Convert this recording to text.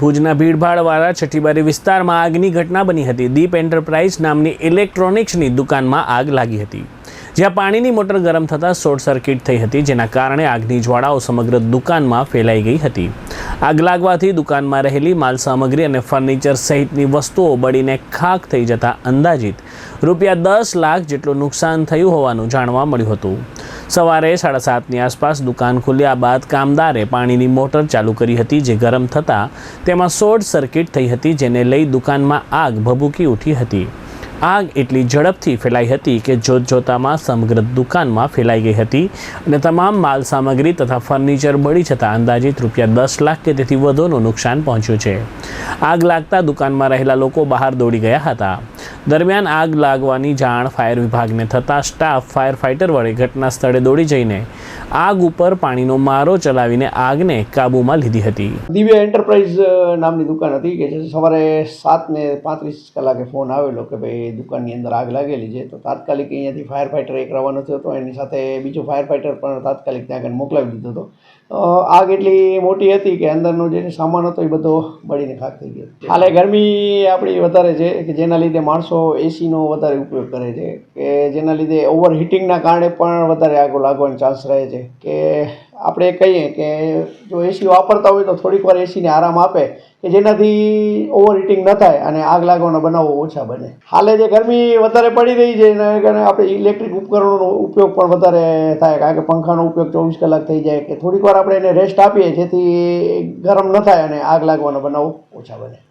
ભુજના ભીડભાડવાળા છઠ્ઠીબારી વિસ્તારમાં આગની ઘટના બની હતી. દીપ એન્ટરપ્રાઇઝ નામની ઇલેક્ટ્રોનિક્સની દુકાનમાં આગ લાગી હતી. જ્યાં પાણીની મોટર ગરમ થતાં શોર્ટ સર્કિટ થઈ હતી, જેના કારણે આગની જ્વાળાઓ સમગ્ર દુકાનમાં ફેલાઈ ગઈ હતી. આગ લાગવાથી દુકાનમાં રહેલી માલ સામગ્રી અને ફર્નિચર સહિતની વસ્તુઓ બળીને ખાખ થઈ જતા અંદાજિત રૂપિયા દસ લાખ જેટલું નુકસાન થયું હોવાનું જાણવા મળ્યું હતું. સવારે સાડા સાતની આસપાસ દુકાન ખુલ્યા બાદ કામદારે પાણીની મોટર ચાલુ કરી હતી જે ગરમ થતાં તેમાં શોર્ટ સર્કિટ થઈ હતી જેને લઈ દુકાનમાં આગ ભભૂકી ઉઠી હતી. આગ એટલી ઝડપથી ફેલાઈ હતી કે જોત જોતામાં સમગ્ર દુકાનમાં ફેલાઈ ગઈ હતી અને તમામ માલ સામગ્રી તથા ફર્નિચર બળી જતાં અંદાજિત રૂપિયા દસ લાખ કે તેથી વધુનું નુકસાન પહોંચ્યું છે. આગ લાગતા દુકાનમાં રહેલા લોકો બહાર દોડી ગયા હતા. દરમિયાન આગ લાગવાની જાણ ફાયર વિભાગને થતાં સ્ટાફ ફાયર ફાઇટર વડે ઘટના સ્થળે દોડી જઈને આગ ઉપર પાણીનો મારો ચલાવીને આગને કાબૂમાં લીધી હતી. દિવ્ય એન્ટરપ્રાઇઝ નામની દુકાન હતી કે જે સવારે સાત ને પાંત્રીસ કલાકે ફોન આવેલો કે ભાઈ દુકાનની અંદર આગ લાગેલી છે. તો તાત્કાલિક અહીંયાથી ફાયર ફાઇટર એક રવાનો થયો હતો. એની સાથે બીજો ફાયર ફાઇટર પણ તાત્કાલિક ત્યાં આગળ મોકલાવી દીધો હતો. આગ એટલી મોટી હતી કે અંદરનો જે સામાન હતો એ બધો બળીને ખાક થઈ ગયો. હાલે ગરમી આપણી વધારે છે કે જેના લીધે માણસો એસીનો વધારે ઉપયોગ કરે છે કે જેના લીધે ઓવર હીટિંગના કારણે પણ વધારે આગો લાગવાનો ચાન્સ રહે છે. કે આપણે કહીએ કે જો એસી વાપરતા હોય તો થોડીક વાર એસીને આરામ આપે કે જેનાથી ઓવર હીટિંગ ન થાય અને આગ લાગવાના બનાવો ઓછા બને. હાલે જે ગરમી વધારે પડી રહી છે એના કારણે આપણે ઇલેક્ટ્રિક ઉપકરણોનો ઉપયોગ પણ વધારે થાય કારણ કે પંખાનો ઉપયોગ ચોવીસ કલાક થઈ જાય કે થોડીક વાર આપણે એને રેસ્ટ આપીએ જેથી ગરમ ન થાય અને આગ લાગવાના બનાવો ઓછા બને.